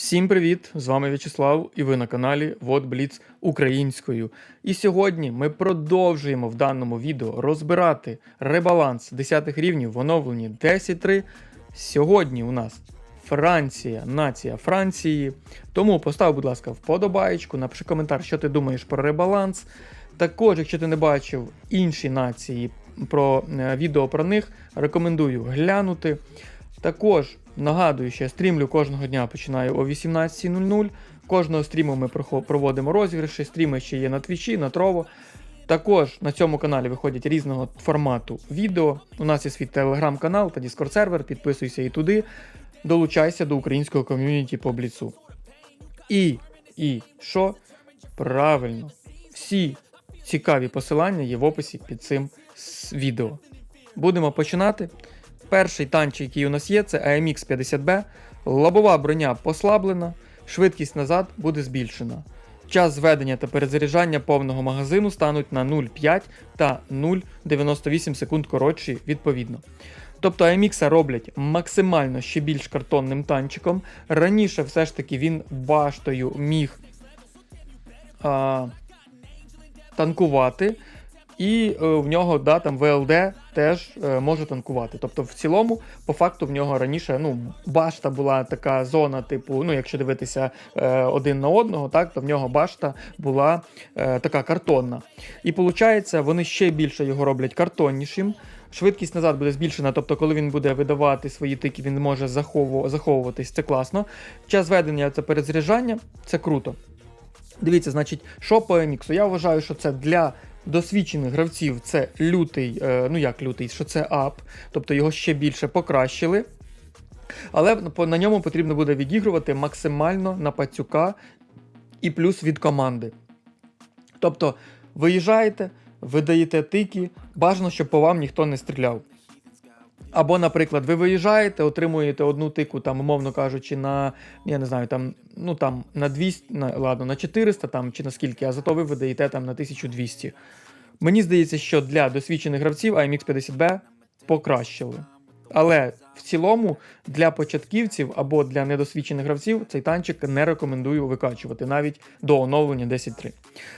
Всім привіт! З вами В'ячеслав, і ви на каналі Вот Бліц українською. І сьогодні ми продовжуємо в даному відео розбирати ребаланс 10 рівнів в оновленні 10.3. Сьогодні у нас Франція, нація Франції. Тому постав, будь ласка, вподобаєчку, напиши коментар, що ти думаєш про ребаланс. Також, якщо ти не бачив інші нації про е, відео про них, рекомендую глянути. Також нагадую, що я стрімлю кожного дня починаю о 18.00. Кожного стріму ми проводимо розіграші. Стріми ще є на твічі, на трово. Також на цьому каналі виходять різного формату відео. У нас є свій телеграм-канал та Discord сервер. Підписуйся і туди. Долучайся до українського ком'юніті по бліцу. І, і що? Правильно, всі цікаві посилання є в описі під цим відео. Будемо починати. Перший танчик, який у нас є, це AMX 50B. Лобова броня послаблена, швидкість назад буде збільшена. Час зведення та перезаряджання повного магазину стануть на 0,5 та 0,98 секунд коротші відповідно. Тобто AMX роблять максимально ще більш картонним танчиком. Раніше все ж таки він баштою міг а, танкувати. І е, в нього да, там ВЛД теж е, може танкувати. Тобто, в цілому, по факту, в нього раніше ну, башта була така зона, типу, ну, якщо дивитися е, один на одного, так, то в нього башта була така картонна. І виходить, вони ще більше його роблять картоннішим. Швидкість назад буде збільшена, тобто, коли він буде видавати свої тики, він може заховуватись, це класно. Час ведення це перезаряджання, це круто. Дивіться, значить, що по MX? Я вважаю, що це для досвідчених гравців це лютий, е, ну як лютий, що це ап, тобто його ще більше покращили. Але на ньому потрібно буде відігрувати максимально на пацюка і плюс від команди. Тобто, виїжджаєте, видаєте тики, бажано, щоб по вам ніхто не стріляв. Або, наприклад, ви виїжджаєте, отримуєте одну тику, там, умовно кажучи, на я не знаю, там, ну там на 200, на, ладно, на 400 там, чи на скільки, а зато ви видаєте там на 1200. Мені здається, що для досвідчених гравців IMX 50B покращили. Але в цілому для початківців або для недосвідчених гравців цей танчик не рекомендую викачувати навіть до оновлення 10.3.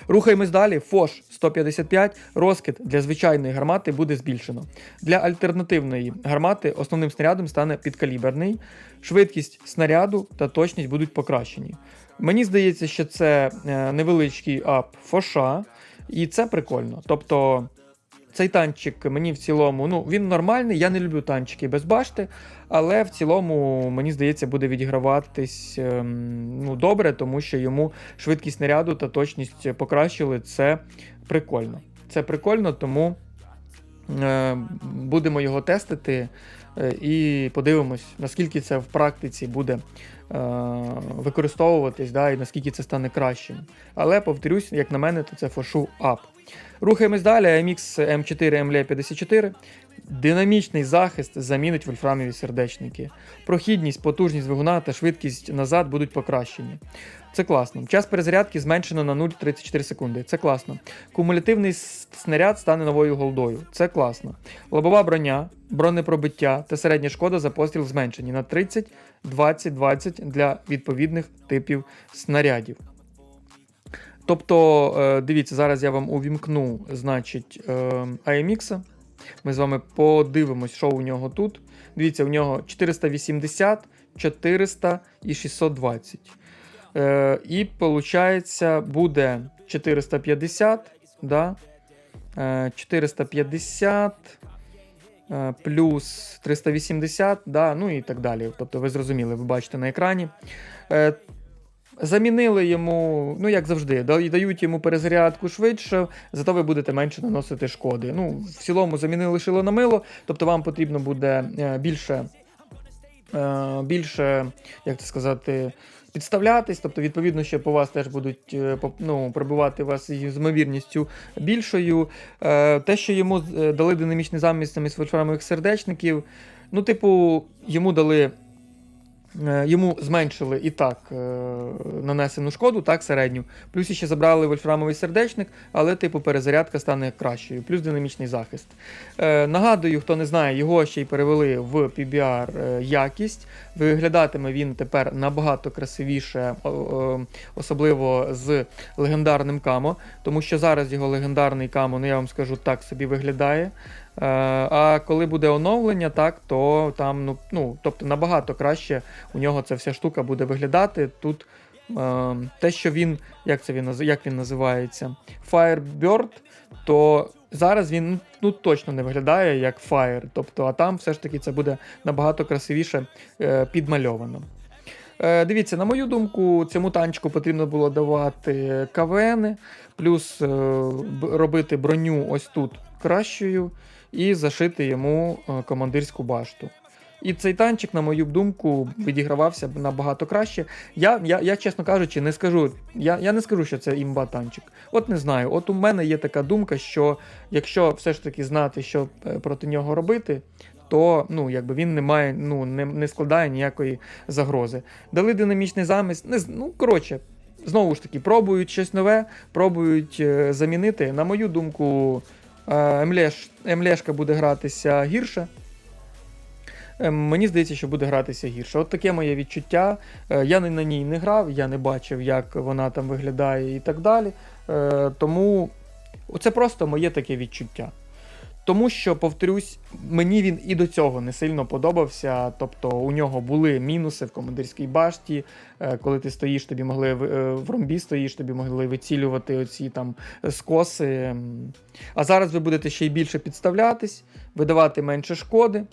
Рухаємось далі. Фош 155, розкид для звичайної гармати буде збільшено. Для альтернативної гармати основним снарядом стане підкаліберний. Швидкість снаряду та точність будуть покращені. Мені здається, що це е, невеличкий ап фоша, і це прикольно. Тобто. Цей танчик мені в цілому, ну він нормальний. Я не люблю танчики без башти, але в цілому, мені здається, буде відіграватись ем, ну, добре, тому що йому швидкість снаряду та точність покращили. Це прикольно. Це прикольно, тому е, будемо його тестити е, і подивимось, наскільки це в практиці буде використовуватись, да, і наскільки це стане кращим. Але повторюсь, як на мене, то це фошу ап. Рухаємось далі. AMX M4 MLE 54. Динамічний захист замінить вольфрамові сердечники. Прохідність, потужність двигуна та швидкість назад будуть покращені. Це класно. Час перезарядки зменшено на 0,34 секунди. Це класно. Кумулятивний снаряд стане новою голдою. Це класно. Лобова броня, бронепробиття та середня шкода за постріл зменшені на 30, 20, 20 для відповідних типів снарядів. Тобто, е, дивіться, зараз я вам увімкну, значить, е, AMX. Ми з вами подивимось, що у нього тут. Дивіться, у нього 480, 400 і 620. Е, і виходить, буде 450, да? е, 450 е, плюс 380, да? ну і так далі. Тобто, ви зрозуміли, ви бачите на екрані. Е, Замінили йому, ну як завжди, дають йому перезарядку швидше, зато ви будете менше наносити шкоди. Ну, в цілому замінили шило на мило, тобто вам потрібно буде е, більше, е, більше, як це сказати, підставлятись. Тобто, відповідно, що по вас теж будуть е, ну, пробивати вас з ймовірністю більшою. Е, Те, що йому е, дали динамічний замість замість вольфрамових сердечників, ну, типу, йому дали Йому зменшили і так е, нанесену шкоду, так середню. Плюс ще забрали вольфрамовий сердечник, але типу перезарядка стане кращою, плюс динамічний захист. Е, Нагадую, хто не знає, його ще й перевели в PBR е, якість. Виглядатиме він тепер набагато красивіше, особливо з легендарним камо, тому що зараз його легендарний камо, ну я вам скажу, так собі виглядає. Е, А коли буде оновлення, так, то там, ну, ну, тобто набагато краще у нього ця вся штука буде виглядати. Тут е, те, що він, як це він як він називається, Firebird, то зараз він ну, точно не виглядає як Fire. Тобто, а там все ж таки це буде набагато красивіше е, підмальовано. Е, Дивіться, на мою думку, цьому танчику потрібно було давати КВН, плюс е, робити броню ось тут кращою і зашити йому е, командирську башту. І цей танчик, на мою думку, відігравався б набагато краще. Я, я, я чесно кажучи, не скажу. Я, я не скажу, що це імба танчик. От не знаю. От у мене є така думка, що якщо все ж таки знати, що е, проти нього робити, то ну, якби він не має, ну, не, не складає ніякої загрози. Дали динамічний заміс. Не, ну, коротше, знову ж таки, пробують щось нове, пробують е, замінити. На мою думку, МЛЕш, МЛЕшка буде гратися гірше. Е, Мені здається, що буде гратися гірше. От таке моє відчуття. Е, Я на ній не грав, я не бачив, як вона там виглядає і так далі. Е, Тому це просто моє таке відчуття. Тому що, повторюсь, мені він і до цього не сильно подобався. Тобто у нього були мінуси в командирській башті. Е, Коли ти стоїш, тобі могли в- е, ромбі стоїш, тобі могли вицілювати оці там скоси. А зараз ви будете ще й більше підставлятись, видавати менше шкоди.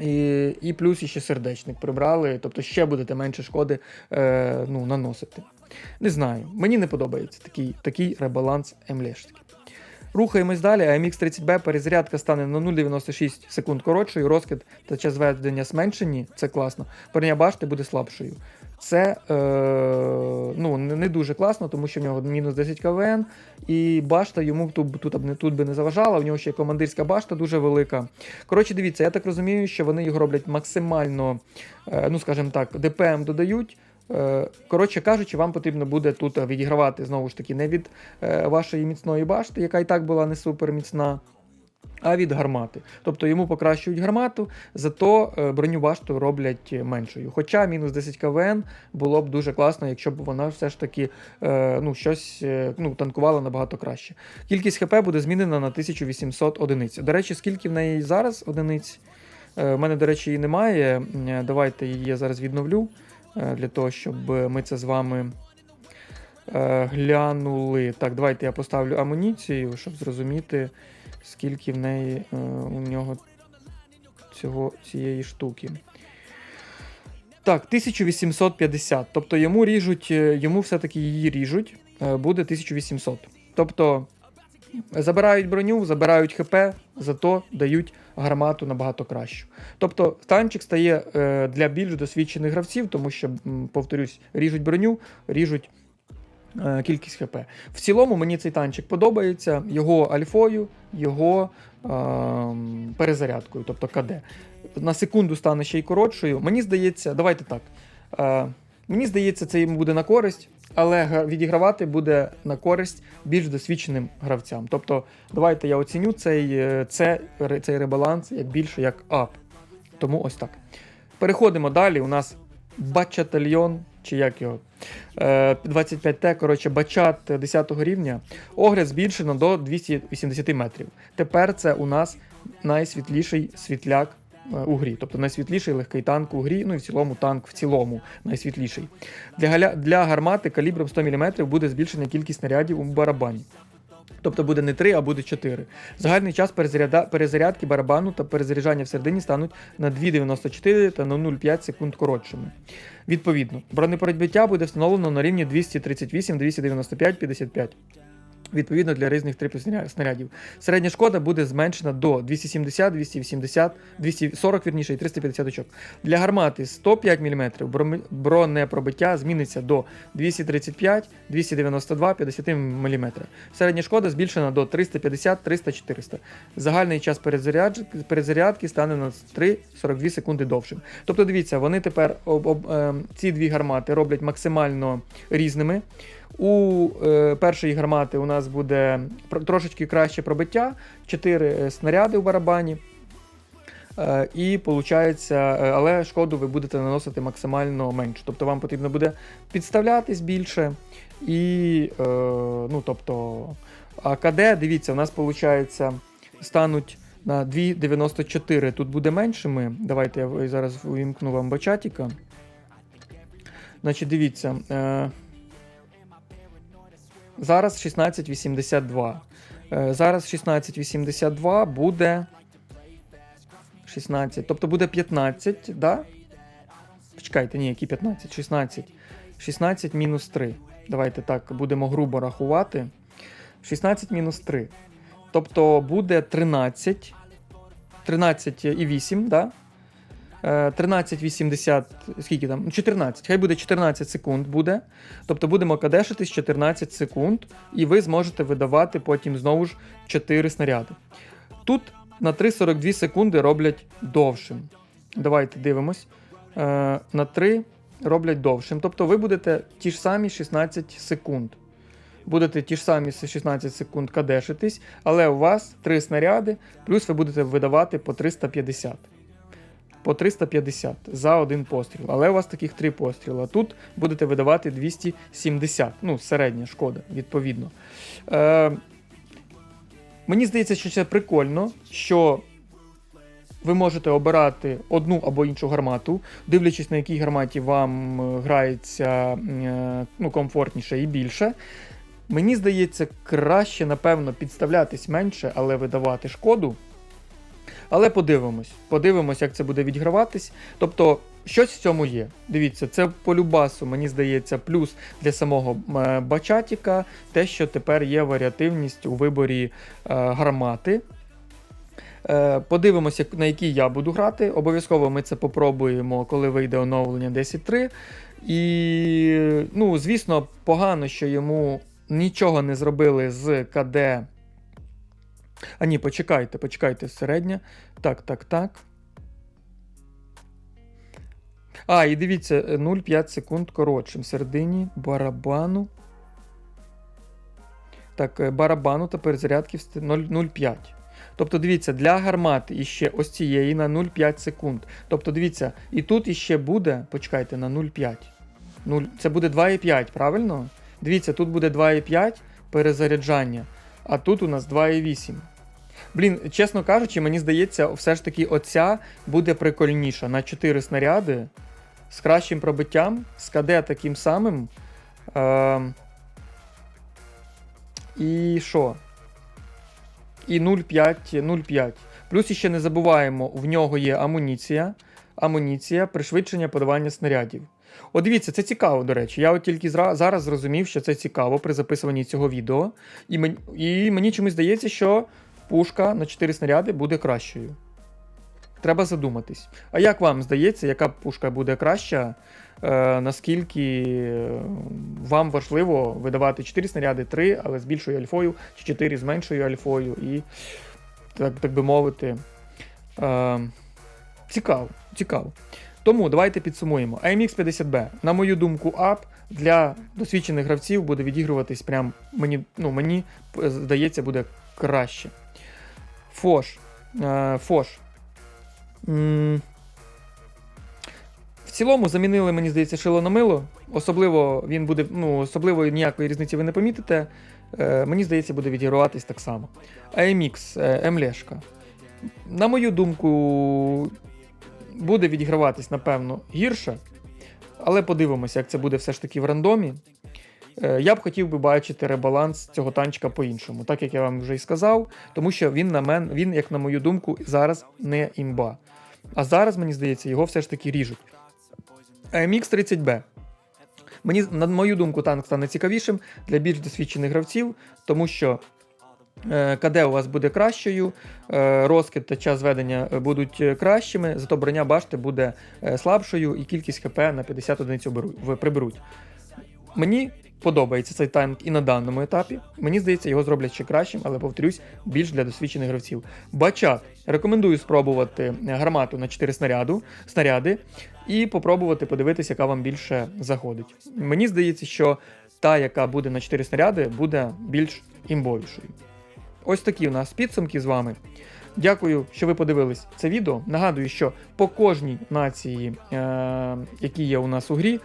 І, і плюс іще сердечник прибрали, тобто ще будете менше шкоди е, ну, наносити. Не знаю, мені не подобається такий, такий ребаланс МЛЕшки. Рухаємось далі. AMX 30B перезарядка стане на 0,96 секунд коротшою, розкид та час ведення зменшені, це класно. Броня башти буде слабшою. Це е, ну, не, дуже класно, тому що в нього мінус 10 КВН, і башта йому тут, тут, тут би не заважала. В нього ще командирська башта дуже велика. Коротше, дивіться, я так розумію, що вони його роблять максимально, е, ну скажімо так, ДПМ додають. Е, Коротше кажучи, вам потрібно буде тут відігравати знову ж таки не від е, вашої міцної башти, яка і так була не супер міцна, а від гармати. Тобто йому покращують гармату, зато е, броню башту роблять меншою. Хоча мінус 10 КВН було б дуже класно, якщо б вона все ж таки е, ну, щось е, ну, танкувала набагато краще. Кількість ХП буде змінена на 1800 одиниць. До речі, скільки в неї зараз одиниць? Е, У мене, до речі, її немає. Е, Давайте її я зараз відновлю е, для того, щоб ми це з вами е, глянули. Так, давайте я поставлю амуніцію, щоб зрозуміти, скільки в неї е, у нього цього, цієї штуки. Так, 1850. Тобто йому ріжуть, е, йому все-таки її ріжуть. е, Буде 1800. Тобто забирають броню, забирають ХП, зато дають гармату набагато кращу. Тобто танчик стає е, для більш досвідчених гравців, тому що, повторюсь, ріжуть броню, ріжуть е, кількість ХП. В цілому мені цей танчик подобається, його альфою, його ем, перезарядкою, тобто КД. На секунду стане ще й коротшою. Мені здається, давайте так. Е, мені здається, це йому буде на користь, але відігравати буде на користь більш досвідченим гравцям. Тобто, давайте я оціню цей, е, це, цей ребаланс як більше як ап. Тому ось так. Переходимо далі. У нас бачатальйон, чи як його? Е, 25Т, коротше, бачат 10 рівня. Огляд збільшено до 280 метрів. Тепер це у нас найсвітліший світляк е, у грі. Тобто найсвітліший легкий танк у грі, ну і в цілому танк в цілому найсвітліший. Для. Для гармати калібром 100 мм буде збільшена кількість снарядів у барабані. Тобто буде не 3, а буде 4. Загальний час перезаряда... перезарядки барабану та перезаряджання всередині стануть на 2,94 та на 0,5 секунд коротшими. Відповідно, бронепередбиття буде встановлено на рівні 238, 295, 55. Відповідно для різних типів снарядів. Середня шкода буде зменшена до 270, 280, 240 вірніше, і 350 очок. Для гармати 105 мм бронепробиття зміниться до 235, 292, 50 мм. Середня шкода збільшена до 350, 300, 400. Загальний час перезаряд... перезарядки стане на 3-42 секунди довшим. Тобто, дивіться, вони тепер об, об, ем, ці дві гармати роблять максимально різними. У е, першої гармати у нас буде трошечки краще пробиття, 4 снаряди у барабані. Е, і виходить, але шкоду ви будете наносити максимально менше. Тобто вам потрібно буде підставлятись більше. І, е, ну, тобто, а КД, дивіться, у нас виходить, стануть на 2,94. Тут буде меншими. Давайте я зараз увімкну вам бачатіка. Значить, дивіться. Зараз 16,82. Е, Зараз 16,82 буде 16. Тобто буде 15, да? Почекайте, ні, які 15? 16. 16 мінус 3. Давайте так будемо грубо рахувати. 16 мінус 3. Тобто буде 13. 13,8, да? Е, 13,80, скільки там? Ну, 14. Хай буде 14 секунд буде. Тобто будемо кадешитись 14 секунд, і ви зможете видавати потім знову ж 4 снаряди. Тут на 3,42 секунди роблять довшим. Давайте дивимось. Е, на 3 роблять довшим. Тобто ви будете ті ж самі 16 секунд. Будете ті ж самі 16 секунд кадешитись, але у вас 3 снаряди, плюс ви будете видавати по 350 по 350 за один постріл. Але у вас таких три постріли. Тут будете видавати 270. Ну, середня шкода, відповідно. Е, мені здається, що це прикольно, що ви можете обирати одну або іншу гармату, дивлячись, на якій гарматі вам е, грається е, ну, комфортніше і більше. Мені здається, краще, напевно, підставлятись менше, але видавати шкоду. Але подивимось, подивимось, як це буде відіграватись. Тобто, щось в цьому є. Дивіться, це по любасу, мені здається, плюс для самого е, бачатіка, те, що тепер є варіативність у виборі е, гармати. Е, Подивимося, на якій я буду грати. Обов'язково ми це попробуємо, коли вийде оновлення 10.3. І, ну, звісно, погано, що йому нічого не зробили з КД. А ні, почекайте, почекайте, середня. Так, так, так. А, і дивіться, е, 0,5 секунд коротшим. Середині барабану. Так, е, барабану та перезарядки в сте- 0 0,5. Тобто, дивіться, для гармати іще ось цієї на 0,5 секунд. Тобто, дивіться, і тут іще буде. Почекайте, на 0,5. це буде 2,5, правильно? Дивіться, тут буде 2,5 перезаряджання, а тут у нас 2,8. Блін, чесно кажучи, мені здається, все ж таки оця буде прикольніша на 4 снаряди з кращим пробиттям, з КД таким самим. Е- і що? І 0,5, 0,5. Плюс іще не забуваємо, в нього є амуніція. Амуніція, пришвидшення подавання снарядів. От дивіться, це цікаво, до речі. Я от тільки зараз зрозумів, що це цікаво при записуванні цього відео. І, мен- і мені чомусь здається, що пушка на 4 снаряди буде кращою. Треба задуматись. А як вам здається, яка пушка буде краща? Е, наскільки е, вам важливо видавати 4 снаряди, 3, але з більшою альфою, чи 4 з меншою альфою, і, так, так би мовити, е, цікаво, цікаво. Тому давайте підсумуємо. AMX 50B, на мою думку, ап для досвідчених гравців буде відігруватись прям мені, ну, мені е, здається, буде краще. Фош. Е, Фош. В цілому замінили, мені здається, шило на мило. Особливо він буде, ну, особливо ніякої різниці ви не помітите. Е, мені здається, буде відіграватись так само. AMX, Млешка. На мою думку, буде відіграватись, напевно, гірше. Але подивимося, як це буде все ж таки в рандомі. Е, Я б хотів би бачити ребаланс цього танчика по-іншому, так як я вам вже і сказав, тому що він на мен, він, як на мою думку, зараз не імба. А зараз, мені здається, його все ж таки ріжуть. MX 30B. Мені, на мою думку, танк стане цікавішим для більш досвідчених гравців, тому що КД у вас буде кращою, е, розкид та час ведення е, будуть е, кращими, зато броня башти буде е, слабшою і кількість ХП на 50 одиниць приберуть. Мені подобається цей танк і на даному етапі. Мені здається, його зроблять ще кращим, але повторюсь, більш для досвідчених гравців. Бачат рекомендую спробувати гармату на 4 снаряду, снаряди і попробувати подивитися, яка вам більше заходить. Мені здається, що та, яка буде на 4 снаряди, буде більш імбовішою. Ось такі у нас підсумки з вами. Дякую, що ви подивились це відео. Нагадую, що по кожній нації, е- які є у нас у грі,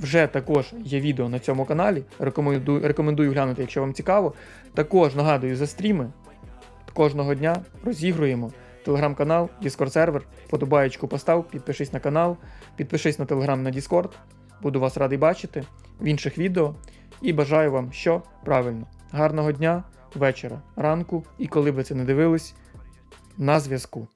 вже також є відео на цьому каналі. Рекомендую, рекомендую глянути, якщо вам цікаво. Також нагадую за стріми. Кожного дня розігруємо телеграм-канал, Discord сервер. Подобаєчку постав, підпишись на канал, підпишись на телеграм на Discord. Буду вас радий бачити в інших відео. І бажаю вам, що правильно, гарного дня, вечора, ранку, і коли би це не дивились, на зв'язку.